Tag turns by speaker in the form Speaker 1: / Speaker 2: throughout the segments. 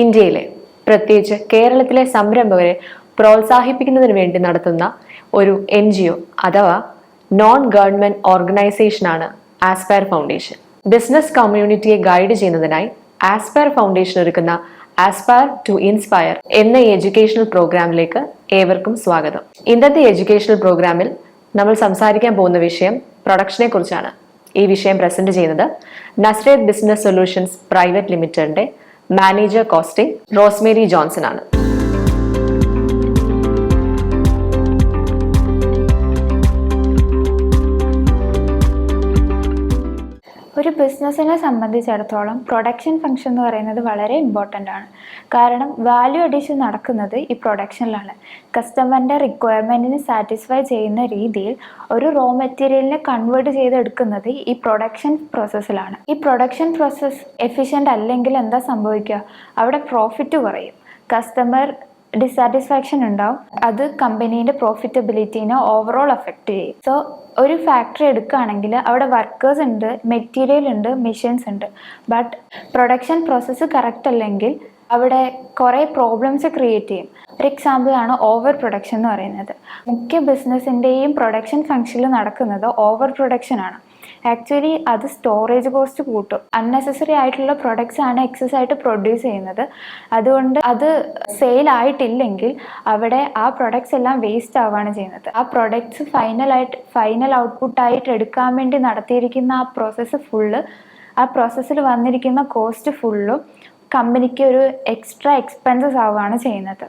Speaker 1: ഇന്ത്യയിലെ പ്രത്യേകിച്ച് കേരളത്തിലെ സംരംഭകരെ പ്രോത്സാഹിപ്പിക്കുന്നതിന് വേണ്ടി നടത്തുന്ന ഒരു എൻ ജി ഒ അഥവാ നോൺ ഗവൺമെന്റ് ഓർഗനൈസേഷനാണ് ആസ്പയർ ഫൗണ്ടേഷൻ ബിസിനസ് കമ്മ്യൂണിറ്റിയെ ഗൈഡ് ചെയ്യുന്നതിനായി ആസ്പയർ ഫൗണ്ടേഷൻ ഒരുക്കുന്ന ആസ്പയർ ടു ഇൻസ്പയർ എന്ന എഡ്യൂക്കേഷണൽ പ്രോഗ്രാമിലേക്ക് ഏവർക്കും സ്വാഗതം. ഇന്നത്തെ എഡ്യൂക്കേഷണൽ പ്രോഗ്രാമിൽ നമ്മൾ സംസാരിക്കാൻ പോകുന്ന വിഷയം പ്രൊഡക്ഷനെ കുറിച്ചാണ്. ഈ വിഷയം പ്രസന്റ് ചെയ്യുന്നത് നസ്രേത് ബിസിനസ് സൊല്യൂഷൻസ് പ്രൈവറ്റ് ലിമിറ്റഡിന്റെ മാനേജർ കോസ്റ്റിംഗ് റോസ്മേരി ജോൺസൺ ആണ്
Speaker 2: ബിസിനസ്സിനെ സംബന്ധിച്ചിടത്തോളം പ്രൊഡക്ഷൻ ഫംഗ്ഷൻ എന്ന് പറയുന്നത് വളരെ ഇമ്പോർട്ടന്റ് ആണ്. കാരണം വാല്യൂ അഡീഷൻ നടക്കുന്നത് ഈ പ്രൊഡക്ഷനിലാണ് കസ്റ്റമറിന്റെ റിക്വയർമെന്റിന് സാറ്റിസ്ഫൈ ചെയ്യുന്ന രീതിയിൽ ഒരു റോ മെറ്റീരിയലിനെ കൺവേർട്ട് ചെയ്തെടുക്കുന്നത് ഈ പ്രൊഡക്ഷൻ പ്രോസസ്സിലാണ് ഈ പ്രൊഡക്ഷൻ പ്രോസസ്സ് എഫിഷ്യന്റ് അല്ലെങ്കിൽ എന്താ സംഭവിക്കുക? അവിടെ പ്രോഫിറ്റ് കുറയും. കസ്റ്റമർ ഡിസാറ്റിസ്ഫാക്ഷൻ ഉണ്ടാവും. അത് കമ്പനീന്റെ പ്രോഫിറ്റബിലിറ്റീനെ ഓവറോൾ അഫക്റ്റ് ചെയ്യും. സോ ഒരു ഫാക്ടറി എടുക്കുകയാണെങ്കിൽ അവിടെ വർക്കേഴ്സ് ഉണ്ട് മെറ്റീരിയൽ ഉണ്ട് മെഷീൻസ് ഉണ്ട്. ബട്ട് പ്രൊഡക്ഷൻ പ്രോസസ്സ് കറക്റ്റ് അല്ലെങ്കിൽ അവിടെ കുറേ പ്രോബ്ലംസ് ക്രിയേറ്റ് ചെയ്യും. ഒരു എക്സാമ്പിൾ ആണ് ഓവർ പ്രൊഡക്ഷൻ എന്ന് പറയുന്നത്. മുഖ്യ ബിസിനസ്സിന്റെയും പ്രൊഡക്ഷൻ ഫംഗ്ഷനിൽ നടക്കുന്നത് ഓവർ പ്രൊഡക്ഷൻ ആണ്. ആക്ച്വലി അത് സ്റ്റോറേജ് കോസ്റ്റ് കൂട്ടും. അൺനെസസറി ആയിട്ടുള്ള പ്രൊഡക്ട്സ് ആണ് എക്സസ് ആയിട്ട് പ്രൊഡ്യൂസ് ചെയ്യുന്നത്. അതുകൊണ്ട് അത് സെയിൽ ആയിട്ടില്ലെങ്കിൽ അവിടെ ആ പ്രൊഡക്ട്സ് എല്ലാം വേസ്റ്റ് ആവുകയാണ് ചെയ്യുന്നത്. ആ പ്രൊഡക്ട്സ് ഫൈനലായിട്ട് ഫൈനൽ ഔട്ട്പുട്ടായിട്ട് എടുക്കാൻ വേണ്ടി നടത്തിയിരിക്കുന്ന ആ പ്രോസസ്സ് ഫുള്ള് ആ പ്രോസസ്സിൽ വന്നിരിക്കുന്ന കോസ്റ്റ് ഫുള്ളും കമ്പനിക്ക് ഒരു എക്സ്ട്രാ എക്സ്പെൻസസ് ആവുകയാണ് ചെയ്യുന്നത്.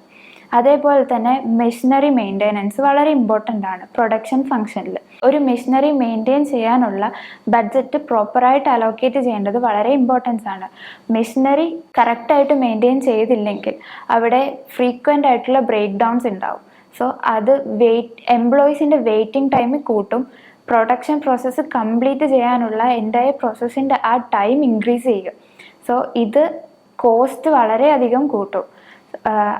Speaker 2: അതേപോലെ തന്നെ മെഷീനറി മെയിന്റെനൻസ് വളരെ ഇമ്പോർട്ടന്റ് ആണ് പ്രൊഡക്ഷൻ ഫംഗ്ഷനിൽ ഒരു മെഷീനറി മെയിന്റെയിൻ ചെയ്യാനുള്ള ബഡ്ജറ്റ് പ്രോപ്പറായിട്ട് അലോക്കേറ്റ് ചെയ്യേണ്ടത് വളരെ ഇമ്പോർട്ടൻസ് ആണ്. മെഷീനറി കറക്റ്റായിട്ട് മെയിന്റെയിൻ ചെയ്തില്ലെങ്കിൽ അവിടെ ഫ്രീക്വന്റ് ആയിട്ടുള്ള ബ്രേക്ക് ഡൗൺസ് ഉണ്ടാവും. സോ അത് വെയിറ്റ് എംപ്ലോയീസിന്റെ വെയിറ്റിംഗ് ടൈം കൂട്ടും. പ്രൊഡക്ഷൻ പ്രോസസ്സ് കംപ്ലീറ്റ് ചെയ്യാനുള്ള എന്റയർ പ്രോസസ്സിന്റെ ആ ടൈം ഇൻക്രീസ് ചെയ്യും. സോ ഇത് കോസ്റ്റ് വളരെയധികം കൂട്ടും.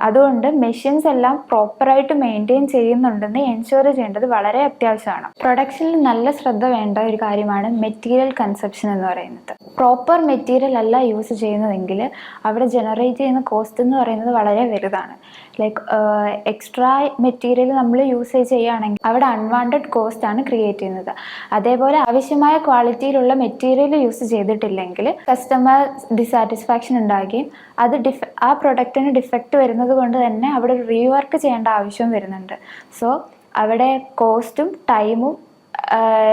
Speaker 2: അതുകൊണ്ട് മെഷീൻസ് എല്ലാം പ്രോപ്പറായിട്ട് മെയിന്റെയിൻ ചെയ്യുന്നുണ്ടെന്ന് എൻഷുർ ചെയ്യേണ്ടത് വളരെ അത്യാവശ്യമാണ്. പ്രൊഡക്ഷനിൽ നല്ല ശ്രദ്ധ വേണ്ട ഒരു കാര്യമാണ് മെറ്റീരിയൽ കൺസെപ്ഷൻ എന്ന് പറയുന്നത്. പ്രോപ്പർ മെറ്റീരിയൽ അല്ല യൂസ് ചെയ്യുന്നതെങ്കിൽ അവിടെ ജനറേറ്റ് ചെയ്യുന്ന കോസ്റ്റ് എന്ന് പറയുന്നത് വളരെ വലുതാണ്. ലൈക്ക് എക്സ്ട്രാ മെറ്റീരിയൽ നമ്മൾ യൂസ് ചെയ്യുകയാണെങ്കിൽ അവിടെ അൺവാണ്ടഡ് കോസ്റ്റ് ആണ് ക്രിയേറ്റ് ചെയ്യുന്നത്. അതേപോലെ ആവശ്യമായ ക്വാളിറ്റിയിലുള്ള മെറ്റീരിയൽ യൂസ് ചെയ്തിട്ടില്ലെങ്കിൽ കസ്റ്റമർ ഡിസാറ്റിസ്ഫാക്ഷൻ ഉണ്ടാകുകയും അത് ആ പ്രൊഡക്റ്റിന് ഡിഫക്റ്റ് വരുന്നത് കൊണ്ട് തന്നെ അവിടെ ഒരു റീവർക്ക് ചെയ്യേണ്ട ആവശ്യം വരുന്നുണ്ട്. സോ അവിടെ കോസ്റ്റും ടൈമും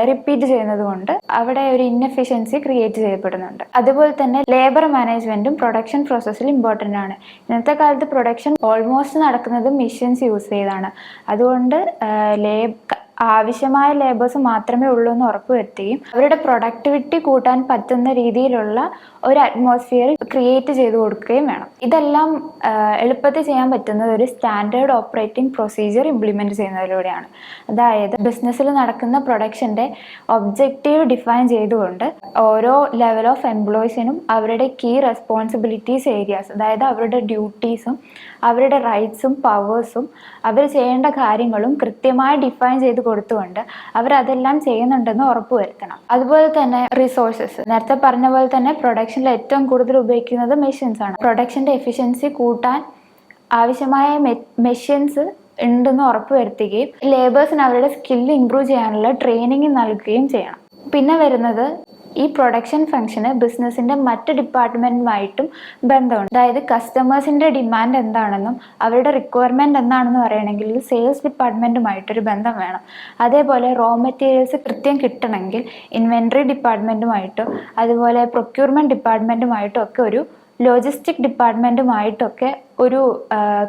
Speaker 2: റിപ്പീറ്റ് ചെയ്യുന്നത് കൊണ്ട് അവിടെ ഒരു ഇൻഎഫിഷ്യൻസി ക്രിയേറ്റ് ചെയ്യപ്പെടുന്നുണ്ട്. അതുപോലെ തന്നെ ലേബർ മാനേജ്മെന്റും പ്രൊഡക്ഷൻ പ്രോസസ്സിൽ ഇമ്പോർട്ടന്റ് ആണ്. ഇന്നത്തെ കാലത്ത് പ്രൊഡക്ഷൻ ഓൾമോസ്റ്റ് നടക്കുന്നത് മെഷീൻസ് യൂസ് ചെയ്താണ്. അതുകൊണ്ട് ആവശ്യമായ ലേബേഴ്സ് മാത്രമേ ഉള്ളൂ എന്ന് ഉറപ്പുവരുത്തുകയും അവരുടെ പ്രൊഡക്ടിവിറ്റി കൂട്ടാൻ പറ്റുന്ന രീതിയിലുള്ള ഒരു അറ്റ്മോസ്ഫിയർ ക്രിയേറ്റ് ചെയ്ത് കൊടുക്കുകയും വേണം. ഇതെല്ലാം എളുപ്പത്തിൽ ചെയ്യാൻ പറ്റുന്നത് ഒരു സ്റ്റാൻഡേർഡ് ഓപ്പറേറ്റിംഗ് പ്രൊസീജിയർ ഇംപ്ലിമെന്റ് ചെയ്യുന്നതിലൂടെയാണ്. അതായത് ബിസിനസ്സിൽ നടക്കുന്ന പ്രൊഡക്ഷന്റെ ഒബ്ജക്റ്റീവ് ഡിഫൈൻ ചെയ്തുകൊണ്ട് ഓരോ ലെവൽ ഓഫ് എംപ്ലോയീസിനും അവരുടെ കീ റെസ്പോൺസിബിലിറ്റീസ് ഏരിയാസ് അതായത് അവരുടെ ഡ്യൂട്ടീസും അവരുടെ റൈറ്റ്സും പവേഴ്സും അവർ ചെയ്യേണ്ട കാര്യങ്ങളും കൃത്യമായി ഡിഫൈൻ ചെയ്ത് കൊടുത്തുകൊണ്ട് അവർ അതെല്ലാം ചെയ്യുന്നുണ്ടെന്ന് ഉറപ്പുവരുത്തണം. അതുപോലെ തന്നെ റിസോഴ്സസ് നേരത്തെ പറഞ്ഞ പോലെ തന്നെ പ്രൊഡക്ഷനിൽ ഏറ്റവും കൂടുതൽ ഉപയോഗിക്കുന്നത് മെഷീൻസ് ആണ്. പ്രൊഡക്ഷന്റെ എഫിഷ്യൻസി കൂട്ടാൻ ആവശ്യമായ മെഷീൻസ് ഉണ്ടെന്ന് ഉറപ്പുവരുത്തുകയും ലേബേഴ്സിന് അവരുടെ സ്കില്ല് ഇമ്പ്രൂവ് ചെയ്യാനുള്ള ട്രെയിനിങ് നൽകുകയും ചെയ്യണം. പിന്നെ വരുന്നത് ഈ പ്രൊഡക്ഷൻ ഫംഗ്ഷന് ബിസിനസ്സിന്റെ മറ്റ് ഡിപ്പാർട്ട്മെന്റുമായിട്ടും ബന്ധമുണ്ട്. അതായത് കസ്റ്റമേഴ്സിന്റെ ഡിമാൻഡ് എന്താണെന്നും അവരുടെ റിക്വയർമെന്റ് എന്താണെന്ന് പറയണമെങ്കിൽ സെയിൽസ് ഡിപ്പാർട്ട്മെന്റുമായിട്ടൊരു ബന്ധം വേണം. അതേപോലെ റോ മെറ്റീരിയൽസ് കൃത്യം കിട്ടണമെങ്കിൽ ഇൻവെന്ററി ഡിപ്പാർട്ട്മെന്റുമായിട്ടോ അതുപോലെ പ്രൊക്യൂർമെന്റ് ഡിപ്പാർട്ട്മെന്റുമായിട്ടോ ഒക്കെ ഒരു ലോജിസ്റ്റിക് ഡിപ്പാർട്ട്മെന്റുമായിട്ടൊക്കെ ഒരു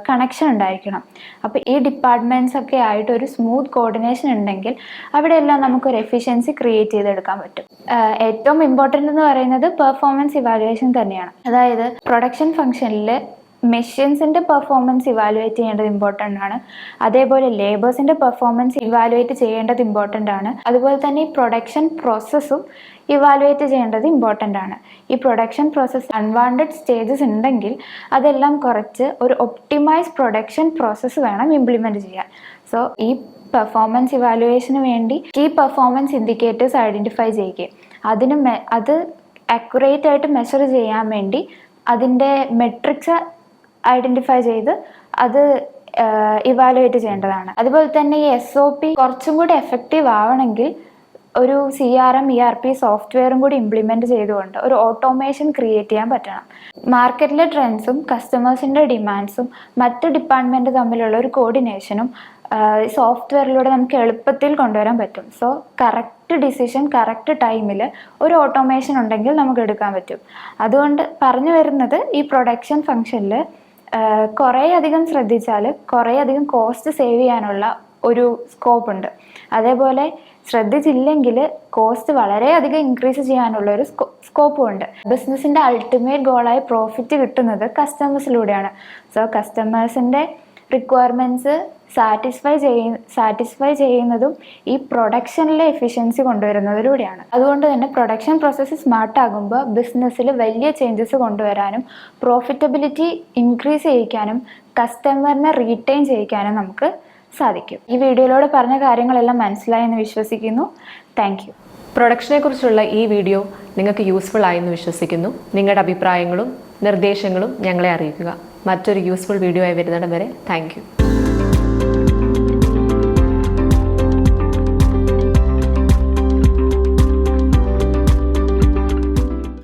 Speaker 2: കണക്ഷൻ ഉണ്ടായിരിക്കണം. അപ്പോൾ ഈ ഡിപ്പാർട്ട്മെന്റ്സ് ഒക്കെ ആയിട്ട് ഒരു സ്മൂത്ത് കോർഡിനേഷൻ ഉണ്ടെങ്കിൽ അവിടെയെല്ലാം നമുക്കൊരു എഫിഷ്യൻസി ക്രിയേറ്റ് ചെയ്തെടുക്കാൻ പറ്റും. ഏറ്റവും ഇമ്പോർട്ടന്റ് എന്ന് പറയുന്നത് പെർഫോമൻസ് ഇവാലുവേഷൻ തന്നെയാണ്. അതായത് പ്രൊഡക്ഷൻ ഫംഗ്ഷനിൽ മെഷീൻസിന്റെ പെർഫോമൻസ് ഇവാലുവേറ്റ് ചെയ്യേണ്ടത് ഇമ്പോർട്ടന്റ് ആണ്. അതേപോലെ ലേബേഴ്സിന്റെ പെർഫോമൻസ് ഇവാലുവേറ്റ് ചെയ്യേണ്ടത് ഇമ്പോർട്ടന്റ് ആണ്. അതുപോലെ തന്നെ ഈ പ്രൊഡക്ഷൻ പ്രോസസ്സും ഇവാലുവേറ്റ് ചെയ്യേണ്ടത് ഇമ്പോർട്ടന്റ് ആണ്. ഈ പ്രൊഡക്ഷൻ പ്രോസസ്സ് അൺവാണ്ടഡ് സ്റ്റേജസ് ഉണ്ടെങ്കിൽ അതെല്ലാം കുറച്ച് ഒരു ഒപ്റ്റിമൈസ് പ്രൊഡക്ഷൻ പ്രോസസ്സ് വേണം ഇംപ്ലിമെന്റ് ചെയ്യാൻ. സോ ഈ പെർഫോമൻസ് ഇവാലുവേഷന് വേണ്ടി കീ പെർഫോമൻസ് ഇൻഡിക്കേറ്റേഴ്സ് ഐഡന്റിഫൈ ചെയ്യുകയും അതിന് അത് അക്യുറേറ്റ് ആയിട്ട് മെഷർ ചെയ്യാൻ വേണ്ടി അതിന്റെ മെട്രിക്സ് ഐഡന്റിഫൈ ചെയ്ത് അത് ഇവാലുവേറ്റ് ചെയ്യേണ്ടതാണ്. അതുപോലെ തന്നെ ഈ എസ് ഒ പി കുറച്ചും കൂടി എഫക്റ്റീവ് ആവണമെങ്കിൽ ഒരു C R M E R P സോഫ്റ്റ്വെയറും കൂടി ഇംപ്ലിമെന്റ് ചെയ്തുകൊണ്ട് ഒരു ഓട്ടോമേഷൻ ക്രിയേറ്റ് ചെയ്യാൻ പറ്റണം. മാർക്കറ്റിലെ ട്രെൻഡ്സും കസ്റ്റമേഴ്സിന്റെ ഡിമാൻഡ്സും മറ്റ് ഡിപ്പാർട്ട്മെന്റ് തമ്മിലുള്ള ഒരു കോർഡിനേഷനും സോഫ്റ്റ്വെയറിലൂടെ നമുക്ക് എളുപ്പത്തിൽ കൊണ്ടുവരാൻ പറ്റും. സോ കറക്റ്റ് ഡിസിഷൻ കറക്റ്റ് ടൈമിൽ ഒരു ഓട്ടോമേഷൻ ഉണ്ടെങ്കിൽ നമുക്ക് എടുക്കാൻ പറ്റും. അതുകൊണ്ട് പറഞ്ഞു വരുന്നത് ഈ പ്രൊഡക്ഷൻ ഫംഗ്ഷനിൽ കുറേ അധികം ശ്രദ്ധിച്ചാൽ കുറേ അധികം കോസ്റ്റ് സേവ് ചെയ്യാനുള്ള ഒരു സ്കോപ്പ് ഉണ്ട്. അതേപോലെ ശ്രദ്ധിച്ചില്ലെങ്കിൽ കോസ്റ്റ് വളരെ അധികം ഇൻക്രീസ് ചെയ്യാനുള്ള ഒരു സ്കോപ്പും ഉണ്ട്. ബിസിനസ്സിന്റെ അൾട്ടിമേറ്റ് ഗോളായി പ്രോഫിറ്റ് കിട്ടുന്നത് കസ്റ്റമേഴ്സിലൂടെയാണ് സോ കസ്റ്റമേഴ്സിന്റെ റിക്വയർമെന്റ്സ് സാറ്റിസ്ഫൈ ചെയ്യ സാറ്റിസ്ഫൈ ചെയ്യുന്നതും ഈ പ്രൊഡക്ഷനിലെ എഫിഷ്യൻസി കൊണ്ടുവരുന്നതിലൂടെയാണ്. അതുകൊണ്ട് തന്നെ പ്രൊഡക്ഷൻ പ്രോസസ്സ് സ്മാർട്ട് ആകുമ്പോൾ ബിസിനസ്സിൽ വലിയ ചേഞ്ചസ് കൊണ്ടുവരാനും പ്രോഫിറ്റബിലിറ്റി ഇൻക്രീസ് ചെയ്യിക്കാനും കസ്റ്റമറിനെ റീറ്റെയിൻ ചെയ്യിക്കാനും നമുക്ക് സാധിക്കും. ഈ വീഡിയോയിലൂടെ പറഞ്ഞ കാര്യങ്ങളെല്ലാം മനസ്സിലായെന്ന് വിശ്വസിക്കുന്നു. താങ്ക്
Speaker 1: പ്രൊഡക്ഷനെ കുറിച്ചുള്ള ഈ വീഡിയോ നിങ്ങൾക്ക് യൂസ്ഫുൾ ആയെന്ന് വിശ്വസിക്കുന്നു. നിങ്ങളുടെ അഭിപ്രായങ്ങളും നിർദ്ദേശങ്ങളും ഞങ്ങളെ അറിയിക്കുക. മറ്റൊരു യൂസ്ഫുൾ വീഡിയോ ആയി വരുന്നിടം വരെ താങ്ക്